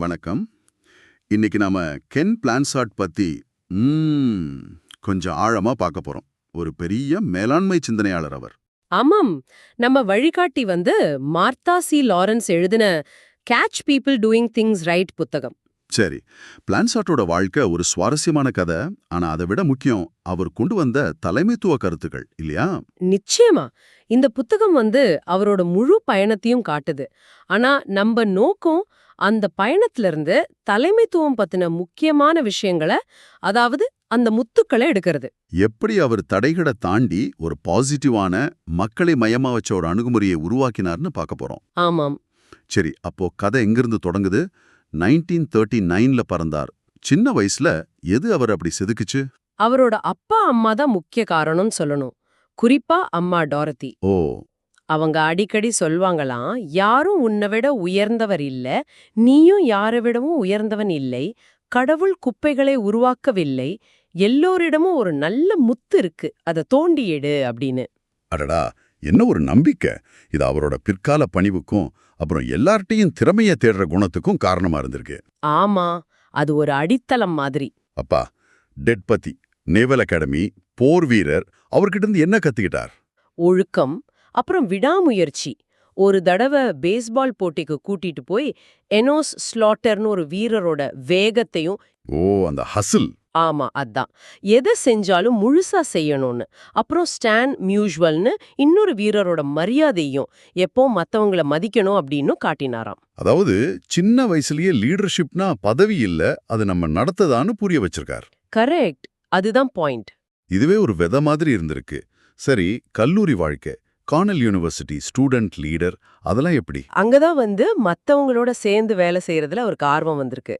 வணக்கம். இன்னைக்கு நாம கென் பிளான்சாட் பத்தி கொஞ்சம் ஆழமா பார்க்க போறோம். ஒரு பெரிய மேலாண்மை சிந்தனையாளர் அவர். ஆமாம். நம்ம வழிகாட்டி வந்து மார்த்தா சி லாரன்ஸ் எழுதின catch people doing things right புத்தகம். சரி. பிளான்சாட்டோட வாழ்க்கை ஒரு சுவாரஸ்யமான கதை. ஆனா அதை விட முக்கியம் அவர் கொண்டு வந்த தலைமைத்துவ கருத்துக்கள் இல்லையா? நிச்சயமா. இந்த புத்தகம் வந்து அவரோட முழு பயணத்தையும் காட்டுது. ஆனா நம்ம நோக்கம் அந்த பயணத்துல இருந்து தலைமைத்துவம் பத்தின முக்கியமான விஷயங்களை அதாவது அந்த முத்துக்களை எடுக்கிறது. எப்படி அவர் தடைகளை தாண்டி ஒரு பாசிட்டிவான மக்களை மையமா வச்ச ஒரு அணுகுமுறையை உருவாக்கினார்னு பார்க்க போறோம். ஆமாம். சரி அப்போ கதை எங்கிருந்து தொடங்குது? நைன்டீன் தேர்ட்டி நைன்ல பிறந்தார். சின்ன வயசுல எது அவர் அப்படி செதுக்குச்சு? அவரோட அப்பா அம்மா தான் முக்கிய காரணம்னு சொல்லணும். குறிப்பா அம்மா டாரதி ஓ. அவங்க அடிக்கடி சொல்வாங்களாம் யாரும் உன்னை விட உயர்ந்தவர் இல்ல நீயும் யாரை விடவும் உயர்ந்தவன் இல்லை கடவுள் குப்பைகளை உருவாக்கவில்லை எல்லோரிடமும் ஒரு நல்ல முத்து இருக்கு அதை தோண்டி எடு அப்படின்னு. அடடா என்ன ஒரு நம்பிக்கை. இது அவரோட பிற்கால பணிவுக்கும் அப்புறம் எல்லார்ட்டையும் திறமைய தேடுற குணத்துக்கும் காரணமா இருந்திருக்கு. ஆமா அது ஒரு அடித்தளம் மாதிரி. அப்பா டெட்பதி நேவல் அகாடமி போர் வீரர் அவர்கிட்ட இருந்து என்ன கத்துக்கிட்டார்? ஒழுக்கம் அப்புறம் விடாமுயற்சி. ஒரு தடவை பேஸ்பால் போட்டிக்கு கூட்டிட்டு போய் எனோஸ் ஸ்லாட்டர்னு ஒரு வீரரோட வேகத்தையும் ஓ அந்த ஹசில் ஆமா அதான். எதை செஞ்சாலும் முழுசா செய்யணும்னு. அப்புறம் ஸ்டான் மியூசுவல்னு இன்னொரு வீரரோட மரியாதையும் எப்போ மத்தவங்கள மதிக்கணும் அப்படின்னு காட்டினாராம். அதாவது சின்ன வயசுலயே லீடர்ஷிப்னா பதவி இல்ல அது நம்ம நடத்ததான்னு புரிய வச்சிருக்கார். கரெக்ட். அதுதான் பாயிண்ட். இதுவே ஒரு வித மாதிரி இருந்திருக்கு. சரி கல்லூரி வாழ்க்கை கார்னல் யூனிவர்சிட்டி ஸ்டூடெண்ட் லீடர் அதெல்லாம் எப்படி? அங்கதான் வந்து மத்தவங்களோட சேர்ந்து வேலை செய்யறதுல அவருக்கு ஆர்வம் வந்திருக்கு.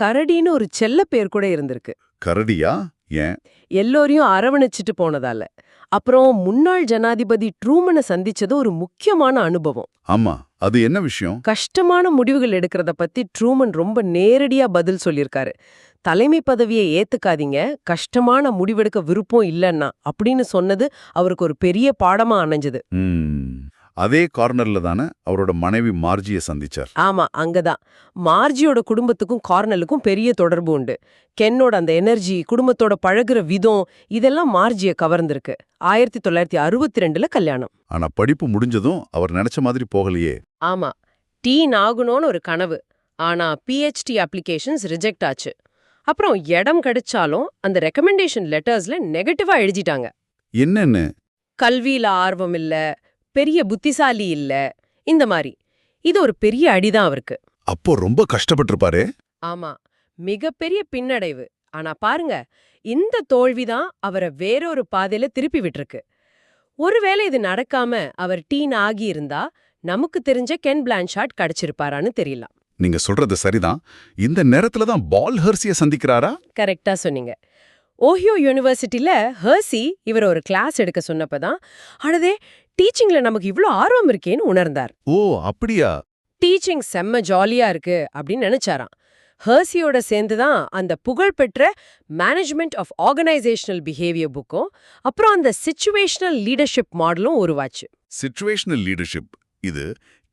கரடின்னு ஒரு செல்ல பேர் கூட இருந்திருக்கு. கரடியா? ஏன்? எல்லோரையும் அரவணைச்சிட்டு போனதால. அப்புறம் முன்னாள் ஜனாதிபதி ட்ரூமனை சந்திச்சது ஒரு முக்கியமான அனுபவம். ஆமா அது என்ன விஷயம்? கஷ்டமான முடிவுகள் எடுக்கிறத பத்தி ட்ரூமன் ரொம்ப நேரடியா பதில் சொல்லியிருக்காரு. தலைமை பதவியை ஏத்துக்காதீங்க கஷ்டமான முடிவெடுக்க விருப்பம் இல்லைன்னா அப்படின்னு சொன்னது அவருக்கு ஒரு பெரிய பாடமா அமைஞ்சது ம், அதே கார்னர்ல தானே அவரோட மனைவி மார்ஜியை சந்திச்சார். ஆமா அங்கதான். மார்ஜியோட குடும்பத்துக்கும் கார்னலுக்கும் பெரிய தொடர்பு உண்டு. கென்னோட அந்த எனர்ஜி குடும்பத்தோட பழகுற விதம் இதெல்லாம் மார்ஜிய கவர்ந்திருக்கு. ஆயிரத்தி தொள்ளாயிரத்தி அறுபத்தி ரெண்டுல கல்யாணம். ஆனா படிப்பு முடிஞ்சதும் அவர் நினைச்ச மாதிரி போகலையே. ஆமா டீன் ஆகணும்னு ஒரு கனவு. ஆனா பிஹெச்டி அப்ளிகேஷன்ஸ் ரிஜெக்ட் ஆச்சு. அப்புறம் இடம் கிடைச்சாலும் அந்த ரெக்கமெண்டேஷன் லெட்டர்ஸ்ல நெகட்டிவா எழுதிட்டாங்க. என்னன்னு? கல்வியில ஆர்வம் இல்ல பெரிய புத்திசாலி இல்ல. இந்த மாதிரி இது ஒரு பெரிய அடிதான் அவருக்கு. அப்போ ரொம்ப கஷ்டப்பட்டிருப்பாரு. ஆமா. மிகப்பெரிய பின்னடைவு. ஆனா பாருங்க இந்த தோல்விதான் அவரை வேறொரு பாதையில திருப்பி விட்டிருக்கு. ஒருவேளை இது நடக்காம அவர் டீன் ஆகி இருந்தா நமக்கு தெரிஞ்ச கென் பிளான்ஷாட் கிடைச்சிருப்பாரான்னு தெரியல நீங்க சொல்றது சரிதான். இந்த நேரத்துல தான் பால் ஹர்சிய சந்திக்கிறாரா? கரெக்டா சொன்னீங்க. ஓஹியோ யூனிவர்சிட்டில ஹர்சி இவர் ஒரு கிளாஸ் எடுக்க சொன்னப்பதான் அடதே டீச்சிங்ல நமக்கு இவ்ளோ ஆர்வம் இருக்கேன்னு உணர்ந்தார். ஓ அப்படியா? டீச்சிங் செம்ம ஜாலியா இருக்கு அப்படின்னு நினைச்சாராம். ஹர்சியோட சேர்ந்து தான் அந்த புகழ்பெற்ற மேனேஜ்மெண்ட் ஆஃப் ஆர்கனைசேஷனல் பிஹேவியர் புக்கும் அப்புறம் அந்த சிச்சுவேஷனல் லீடர்ஷிப் மாடலும் உருவாச்சு. சிச்சுவேஷனல் லீடர்ஷிப் இது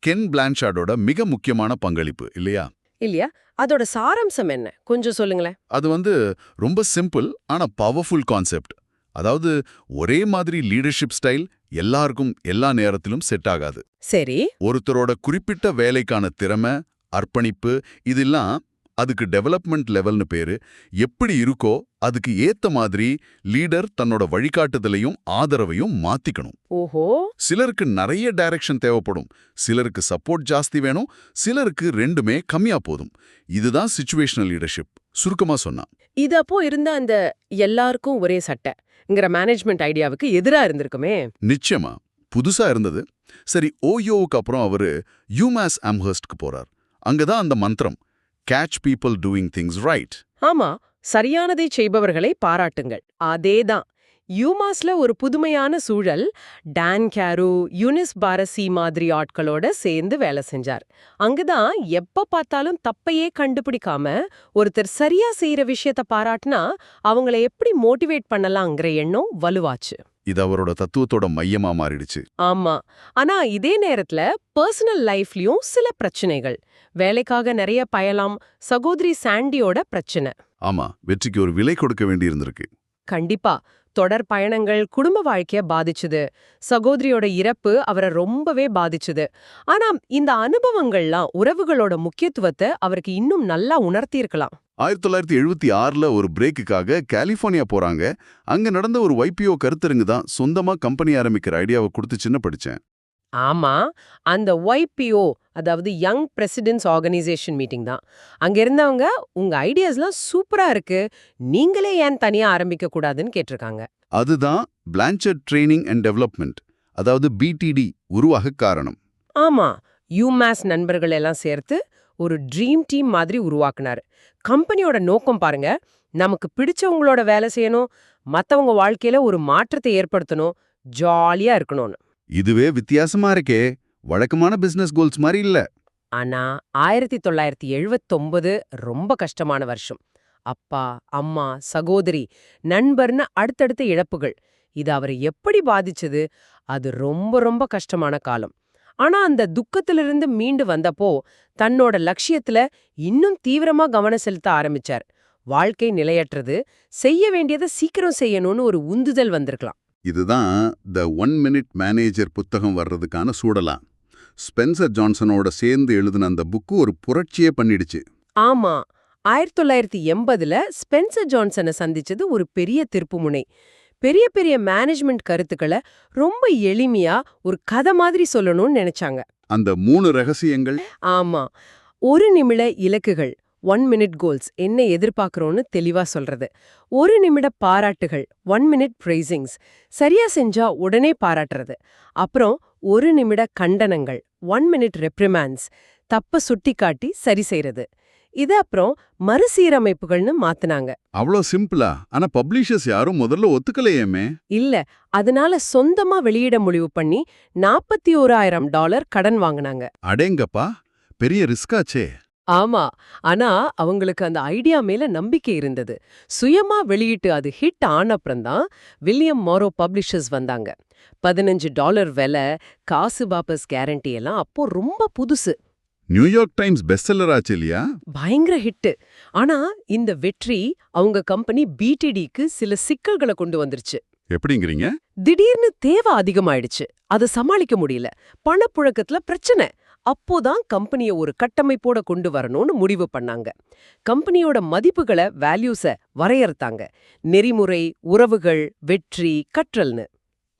கென் பிளான்ஷார்டோட மிக முக்கியமான பங்களிப்பு இல்லையா? இல்லையா? அதோட சாராம்சம் என்ன? கொஞ்சம் சொல்லுங்களேன். அது வந்து ரொம்ப சிம்பிள் ஆனா பவர்ஃபுல் கான்செப்ட் அதாவது ஒரே மாதிரி லீடர்ஷிப் ஸ்டைல் எல்லாருக்கும் எல்லா நேரத்திலும் செட் ஆகாது. சரி. ஒருத்தரோட குறிப்பிட்ட வேலைக்கான திறமை அர்ப்பணிப்பு இதெல்லாம் அதுக்கு டெவலப்மெண்ட் லெவல்னு பேரு. எப்படி இருக்கோ அதுக்கு ஏத்த மாதிரி லீடர் தன்னோட வழிகாட்டுதலையும் ஆதரவையும் மாத்திக்கணும். ஓஹோ. சிலருக்கு நிறைய டைரக்ஷன் தேவைப்படும். சிலருக்கு சப்போர்ட் ஜாஸ்தி வேணும். சிலருக்கு ரெண்டுமே கம்மியா போதும். இதுதான் சிச்சுவேஷனல் லீடர்ஷிப் சுருக்கமா சொன்னா. இது அப்போ இருந்த அந்த எல்லாருக்கும் ஒரே சட்டைங்கிற மேனேஜ்மெண்ட் ஐடியாவுக்கு எதிரா இருந்திருக்குமே. நிச்சயமா. புதுசா இருந்தது. சரி ஓயோவுக்கு அப்புறம் அவரு யூமாஸ் ஆம்ஹர்ஸ்ட்க்கு போறார். அங்கதான் அந்த மந்திரம். Catch people doing things right ஆமா சரியானதை செய்பவர்களை பாராட்டுங்கள். அதேதான் யூமாஸ்ல ஒரு புதுமையான சூழல் டான் கேரு யுனிஸ் பாரசி மாதிரி ஆட்களோட சேர்ந்து வேலை செஞ்சார். அங்கதான் எப்ப பார்த்தாலும் தப்பையே கண்டுபிடிக்காம ஒருத்தர் சரியா செய்யற விஷயத்த பாராட்டினா அவங்கள எப்படி மோட்டிவேட் பண்ணலாங்கிற எண்ணம் வலுவாச்சு. இது அவரோட தத்துவத்தோட மையமா மாறிடுச்சு. ஆமா. ஆனா இதே நேரத்துல பர்சனல் லைஃப்லயும் சில பிரச்சனைகள். வேலைக்காக நிறைய பயலாம் சகோதரி சாண்டியோட பிரச்சனை. ஆமா வெற்றிக்கு ஒரு விலை கொடுக்க வேண்டியிருந்திருக்கு. கண்டிப்பா. தொடர் பயணங்கள் குடும்ப வாழ்க்கைய பாதிச்சுது. சகோதரியோட இறப்பு அவரை ரொம்பவே பாதிச்சுது. ஆனா இந்த அனுபவங்கள்லாம் உறவுகளோட முக்கியத்துவத்தை அவருக்கு இன்னும் நல்லா உணர்த்தியிருக்கலாம். ஆயிரத்தி தொள்ளாயிரத்தி எழுபத்தி ஆறுல ஒரு பிரேக்குக்காக கலிஃபோர்னியா போறாங்க. அங்க நடந்த ஒரு வைபிஓ கருத்தரங்கு தான் சொந்தமா கம்பெனி ஆரம்பிக்கிற ஐடியாவை கொடுத்துச்சுன்னு படிச்சேன். ஆமா அந்த ஒய்பிஓ அதாவது யங் பிரசிடென்ட்ஸ் ஆர்கனைசேஷன் மீட்டிங் தான். அங்க இருந்தவங்க உங்க ஐடியாஸ்லாம் சூப்பரா இருக்கு. நீங்களே ஏன் தனியா ஆரம்பிக்க கூடாதுன்னு கேட்டிருக்காங்க. அதுதான் பிளான்ச்சர்ட் ட்ரைனிங் அண்ட் டெவலப்மெண்ட் அதாவது பிடிடி உருவாக காரணம். ஆமா யூமாஸ் நண்பர்கள் எல்லாம் சேர்த்து ஒரு ட்ரீம் டீம் மாதிரி உருவாக்குனாரு. கம்பெனியோட நோக்கம் பாருங்க நமக்கு பிடிச்சவங்களோட வேலை செய்யணும் மத்தவங்க வாழ்க்கையில ஒரு மாற்றத்தை ஏற்படுத்தணும் ஜாலியா இருக்கணும்னு. இதுவே வித்தியாசமா இருக்கே. வழக்கமான பிசினஸ் கோல்ஸ் மாதிரி இல்ல. ஆனா ஆயிரத்தி தொள்ளாயிரத்தி எழுவத்தொன்பது ரொம்ப கஷ்டமான வருஷம். அப்பா அம்மா சகோதரி நண்பர்னு அடுத்தடுத்த இழப்புகள். இது அவரை எப்படி பாதிச்சது? அது ரொம்ப ரொம்ப கஷ்டமான காலம். ஆனா அந்த துக்கத்திலிருந்து மீண்டு வந்தப்போ தன்னோட லட்சியத்துல இன்னும் தீவிரமா கவனம் செலுத்த ஆரம்பிச்சார். வாழ்க்கை நிலையற்றது. செய்ய வேண்டியதை சீக்கிரம் செய்யணும்னு ஒரு உந்துதல் வந்திருக்கலாம். இதுதான் த ஒன் மினிட் மேனேஜர் புத்தகம் வர்றதுக்கான சூடலாம். ஸ்பென்சர் ஜான்சனோட சேர்ந்து எழுதின அந்த புக்கு ஒரு புரட்சியே பண்ணிடுச்சு. ஆமா ஆயிரத்தி தொள்ளாயிரத்தி எண்பதுல ஸ்பென்சர் ஜான்சனை சந்திச்சது ஒரு பெரிய திருப்புமுனை பெரிய பெரிய மேனேஜ்மெண்ட் கருத்துக்களை ரொம்ப எளிமையா ஒரு கதை மாதிரி சொல்லணும்னு நினைச்சாங்க. அந்த மூணு ரகசியங்கள்? ஆமா ஒரு நிமிட இலக்குகள். ஒன் மினிட் கோல்ஸ் என்ன எதிர்பார்க்கறோம்னு தெளிவா சொல்றது. ஒரு நிமிட பாராட்டுகள் ஒன் மினிட் பிரைசிங்ஸ் சரியா செஞ்சா உடனே பாராட்டுறது. அப்புறம் ஒரு நிமிட கண்டனங்கள் ஒன் மினிட் ரெப்ரிமான்ஸ் தப்ப சுட்டிக்காட்டி சரி செய்யறது இது அப்புறம் மறுசீரமைப்புகள்னு மாத்துனாங்க. அவ்வளோ சிம்பிளா? ஆனா பப்ளிஷர்ஸ் யாரும் முதல்ல ஒத்துக்கலையேமே. இல்ல அதனால சொந்தமா வெளியிட முடிவு பண்ணி நாற்பத்தி ஓராயிரம் டாலர் கடன் வாங்குனாங்க. அடேங்கப்பா பெரிய ரிஸ்காச்சே ஆமா. ஆனா அவங்களுக்கு அந்த ஐடியா மேல நம்பிக்கை இருந்தது. சுயமா வெளியிட்டு அது ஹிட் ஆனப்புறம்தான் வில்லியம் மாரோ பப்ளிஷர்ஸ் வந்தாங்க. பதினஞ்சு டாலர் விலை காசு வாபஸ் கேரண்டி எல்லாம் அப்போ ரொம்ப புதுசு. நியூயார்க் டைம்ஸ் பெஸ்ட்செல்லர் ஆச்சு இல்லையா? பயங்கர ஹிட்டு. ஆனா இந்த வெற்றி அவங்க கம்பெனி பிடிடிக்கு சில சிக்கல்களை கொண்டு வந்துருச்சு. எப்படிங்கிறீங்க? திடீர்னு தேவை அதிகமாயிடுச்சு. அதை சமாளிக்க முடியல. பணப்புழக்கத்துல பிரச்சனை. அப்போதான் கம்பெனிய ஒரு கட்டமைப்போட கொண்டு வரணும்னு முடிவு பண்ணாங்க. கம்பெனியோட மதிப்புகளை வேல்யூஸ வரையறுத்தாங்க. நெறிமுறை உறவுகள் வெற்றி கற்றல்னு.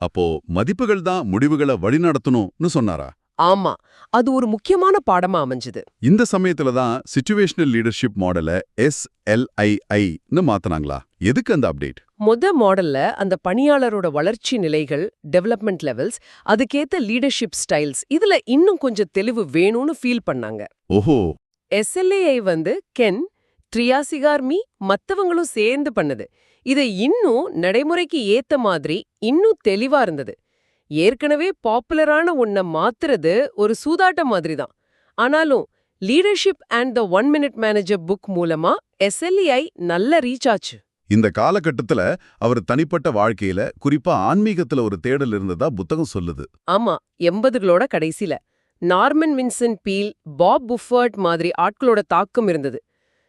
அப்போ மதிப்புகள் தான் முடிவுகளை வழிநடத்தணும்னு சொன்னாரா? ஆமா. அது ஒரு முக்கியமான பாடமா அமைஞ்சது. இந்த சமயத்துல தான் சிச்சுவேஷனல் லீடர்ஷிப் மாடலை எஸ்எல்ஐஐன்னு மாத்துனாங்களா? எதுக்கு அந்த அப்டேட் முத மாடல்ல அந்த பணியாளரோட வளர்ச்சி நிலைகள் டெவலப்மெண்ட் லெவல்ஸ் அதுக்கேத்த லீடர்ஷிப் ஸ்டைல்ஸ் இதுல இன்னும் கொஞ்சம் தெளிவு வேணும்னு ஃபீல் பண்ணாங்க. ஓஹோ! எஸ்எல்ஏஐ வந்து கென் ட்ரியாசிகார்மி மத்தவங்களும் சேர்ந்து பண்ணது. இதை இன்னும் நடைமுறைக்கு ஏத்த மாதிரி இன்னும் தெளிவா இருந்தது. ஏற்கனவே பாப்புலரான ஒன்ன மாத்துறது ஒரு சூதாட்டம் மாதிரி தான் ஆனாலும் leadership and the one minute manager book மூலமா எஸ்எல்ஏஐ நல்ல ரீச் ஆச்சு. இந்த காலகட்டத்துல அவர் தனிப்பட்ட வாழ்க்கையில குறிப்பா ஆன்மீகத்துல ஒரு தேடல் இருந்ததா புத்தகம் சொல்லுது. ஆமா எண்பதுகளோட கடைசில Norman Vincent Peale Bob Buford மாதிரி ஆட்களோட தாக்கம் இருந்தது.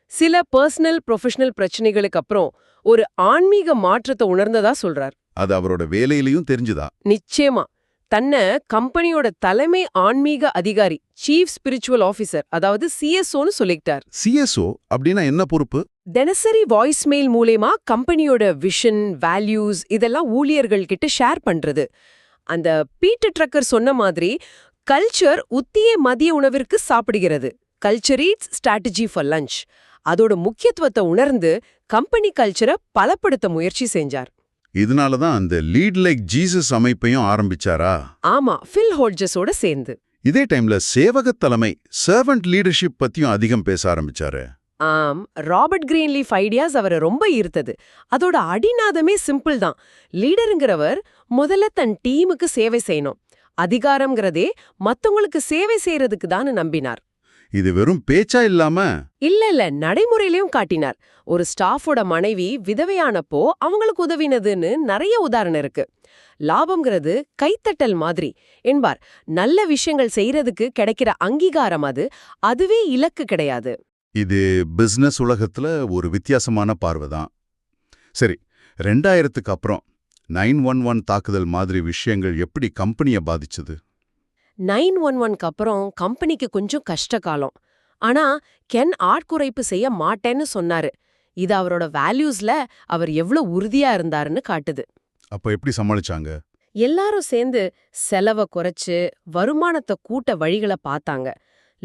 சில பர்சனல் ப்ரொஃபஷனல் பிரச்சனைகளுக்கு அப்புறம் ஒரு ஆன்மீக மாற்றத்தை உணர்ந்ததா சொல்றார். அது அவரோட வேலையிலயும் தெரிஞ்சுதா? நிச்சயமா. தன்னை கம்பெனியோட தலைமை ஆன்மீக அதிகாரி சீஃப் ஸ்பிரிச்சுவல் ஆபீசர் அதாவது சிஎஸ்ஓன்னு சொல்லிக்கிட்டார். சிஎஸ்ஓ அப்படின்னா என்ன பொறுப்பு? தினசரி வாய்ஸ்மெயில் மூலயமா கம்பெனியோட விஷன் வேல்யூஸ் இதெல்லாம் ஊழியர்கள் கிட்ட ஷேர் பண்றது. அந்த பீட்டர் ட்ரக்கர் சொன்ன மாதிரி கல்ச்சர் உத்திய மதிய உணவிற்கு சாப்பிடுகிறது. Culture eats strategy for lunch அதோட முக்கியத்துவத்தை உணர்ந்து கம்பெனி கல்ச்சரை பலப்படுத்த முயற்சி செஞ்சார். இதனால தான் அந்த லீட் லைக் ஜீசஸ் அமைப்பையும் ஆரம்பிச்சாரா? ஆமா ஃபில் ஹோல்ஜஸோட சேர்ந்து. இதே டைம்ல சேவகத் தலைமை சர்வன்ட் லீடர்ஷிப் பத்தியும் அதிகம் பேச ஆரம்பிச்சாரு. ஆம் ராபர்ட் கிரீன்லீஃப் ஐடியாஸ் அவரை ரொம்ப ஈர்த்தது. அதோட அடிநாதமே சிம்பிள் தான். லீடருங்கிறவர் முதல்ல தன் டீமுக்கு சேவை செய்யணும். அதிகாரம்ங்கிறதே மத்தவங்களுக்கு சேவை செய்யறதுக்கு தான் நம்பினார். இது வெறும் பேச்சா இல்லாம? இல்ல இல்ல நடைமுறையிலயும் காட்டினார். ஒரு ஸ்டாஃபோட மனைவி விதவையானப்போ அவங்களுக்கு உதவினதுன்னு நிறைய உதாரணம் இருக்கு. லாபம்ங்கிறது கைத்தட்டல் மாதிரி. என்பார் நல்ல விஷயங்கள் செய்யறதுக்கு கிடைக்கிற அங்கீகாரம் அது. அதுவே இலக்கு கிடையாது. இது பிசினஸ் உலகத்துல ஒரு வித்தியாசமான பார்வை தான். சரி ரெண்டாயிரத்துக்கு அப்புறம் நைன் ஒன் ஒன் தாக்குதல் மாதிரி விஷயங்கள் எப்படி கம்பெனியை பாதிச்சது? நைன் ஒன் ஒன்க்கு அப்புறம் கம்பெனிக்கு கொஞ்சம் கஷ்ட காலம். ஆனா கென் ஆட்குறைப்பு செய்ய மாட்டேன்னு சொன்னாரு. இது அவரோட வேல்யூஸ்ல அவர் எவ்வளவு உறுதியா இருந்தாருன்னு காட்டுது. அப்போ எப்படி சமாளிச்சாங்க? எல்லாரும் சேர்ந்து செலவை குறைச்சு வருமானத்தை கூட்ட வழிகளை பார்த்தாங்க.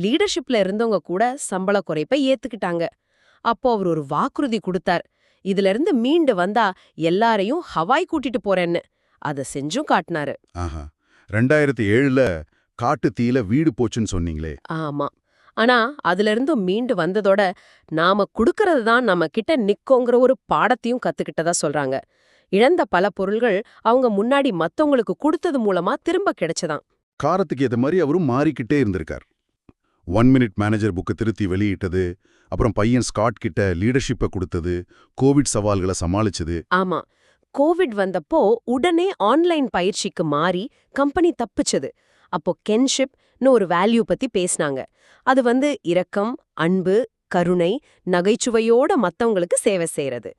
லீடர்ஷிப்ல இருந்தவங்க கூட சம்பள குறைப்பை ஏத்துக்கிட்டாங்க. அப்போ அவர் ஒரு வாக்குறுதி கொடுத்தார். இதுல இருந்து மீண்டு வந்தா எல்லாரையும் ஹவாய் கூட்டிட்டு போறேன்னு. அத செஞ்சும் காட்டினாரு. ரெண்டாயிரத்தி ஏழுல காட்டு தீயில வீடு போச்சுன்னு சொன்னீங்களே. ஆமா. ஆனா அதுல இருந்தும் மீண்டு வந்ததோட நாம குடுக்கறது தான் நம்ம கிட்ட நிக்கோங்கிற ஒரு பாடத்தையும் கத்துக்கிட்டதா சொல்றாங்க. இழந்த பல பொருள்கள் அவங்க முன்னாடி மத்தவங்களுக்கு கொடுத்தது மூலமா திரும்ப கிடைச்சதாம். காரத்துக்கு ஏத்த மாதிரி அவரும் மாறிக்கிட்டே இருந்திருக்கார். ஒன் மினிட் மேனேஜர் புக்கு திருத்தி வெளியிட்டது அப்புறம் பையன் ஸ்காட் கிட்ட லீடர்ஷிப்பை கொடுத்தது கோவிட் சவால்களை சமாளிச்சது. ஆமா. கோவிட் வந்தப்போ உடனே ஆன்லைன் பயிற்சிக்கு மாறி கம்பெனி தப்பிச்சது. அப்போ கென்ஷிப்னு ஒரு வேல்யூ பத்தி பேசினாங்க. அது வந்து இரக்கம் அன்பு கருணை நகைச்சுவையோட மத்தவங்களுக்கு சேவை செய்யறது.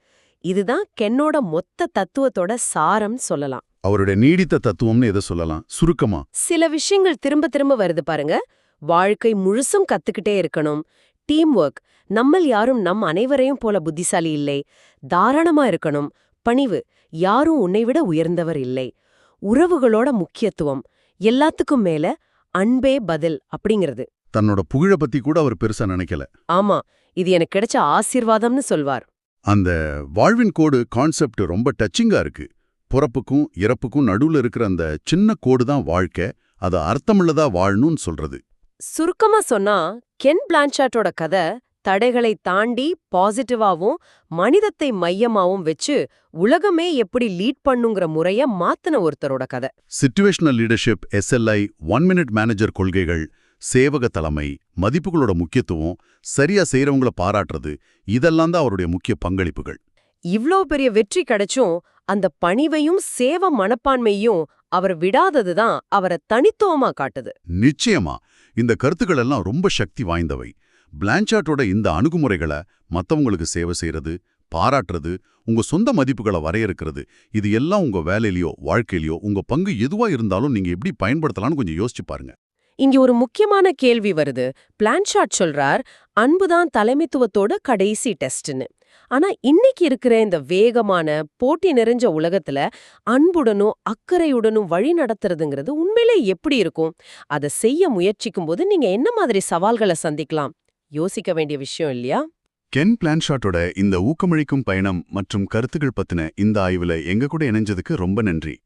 இதுதான் கென்னோட மொத்த தத்துவத்தோட சாரம் சொல்லலாம். அவருடைய நீடித்த தத்துவம்னு எதை சொல்லலாம்? சுருக்கமா. சில விஷயங்கள் திரும்ப திரும்ப வருது பாருங்க. வாழ்க்கை முழுசும் கத்துக்கிட்டே இருக்கணும். டீம் ஒர்க் நம்மள் யாரும் நம் அனைவரையும் போல புத்திசாலி இல்லை. தாராளமா இருக்கணும். பணிவு. யாரும் உன்னை விட உயர்ந்தவர் இல்லை. உறவுகளோட முக்கியத்துவம். எல்லாத்துக்கும் மேல அன்பே பதில் அப்படிங்கிறது. தன்னோட புகழ பத்தி கூட அவர் பெருசா நினைக்கல. ஆமா. இது எனக்கு கிடைச்ச ஆசீர்வாதம்னு சொல்வார். அந்த வாழ்வின் கோடு கான்செப்ட் ரொம்ப டச்சிங்கா இருக்கு. பிறப்புக்கும் இறப்புக்கும் நடுவுல இருக்கிற அந்த சின்ன கோடு தான் வாழ்க்கை. அது அர்த்தமுள்ளதா வாழணும்னு சொல்றது. சுருக்கமா சொன்னா கென் பிளான்சாட்டோட கதை தடைகளை தாண்டி பாசிட்டிவாவும் மனிதத்தை மையமாவும் வச்சு உலகமே எப்படி லீட் பண்ணுங்கிற முறைய மாத்தின ஒருத்தரோட கதை. Situational leadership SLI one minute manager கொள்கைகள் சேவக தலைமை மதிப்புகளோட முக்கியத்துவம் சரியா செய்றவங்கள பாராட்டுறது இதெல்லாம் தான் அவருடைய முக்கிய பங்களிப்புகள். இவ்ளோ பெரிய வெற்றி கிடைச்சும் அந்த பணிவையும் சேவ மனப்பான்மையும் அவர் விடாததுதான் அவரை தனித்துவமா காட்டுது. நிச்சயமா. இந்த கருத்துக்கள் எல்லாம் ரொம்ப சக்தி வாய்ந்தவை. பிளான்சாட்டோட இந்த அணுகுமுறைகளை மத்தவங்களுக்கு சேவை செய்யறது பாராட்டுறது உங்க சொந்த மதிப்புகளை வரையறுக்கிறது இது எல்லாம் உங்க வேலையிலயோ வாழ்க்கையிலயோ உங்க பங்கு எதுவா இருந்தாலும் நீங்க எப்படி பயன்படுத்தலாம்னு கொஞ்சம் யோசிச்சு பாருங்க. இங்க ஒரு முக்கியமான கேள்வி வருது. பிளான்ஷாட் சொல்றார் அன்புதான் தலைமைத்துவத்தோட கடைசி டெஸ்ட்னு. ஆனா இன்னைக்கு இருக்கிற இந்த வேகமான போட்டி நிறைஞ்ச உலகத்துல அன்புடனும் அக்கறையுடனும் வழி நடத்துறதுங்கிறது உண்மையிலே எப்படி இருக்கும்? அதை செய்ய முயற்சிக்கும் போது நீங்க என்ன மாதிரி சவால்களை சந்திக்கலாம்? யோசிக்க வேண்டிய விஷயம் இல்லையா? கென் பிளான்ஷாட்டோட இந்த ஊக்கமளிக்கும் பயணம் மற்றும் கருத்துக்கள் பத்தின இந்த ஆய்வுல எங்க கூட இணைஞ்சதுக்கு ரொம்ப நன்றி.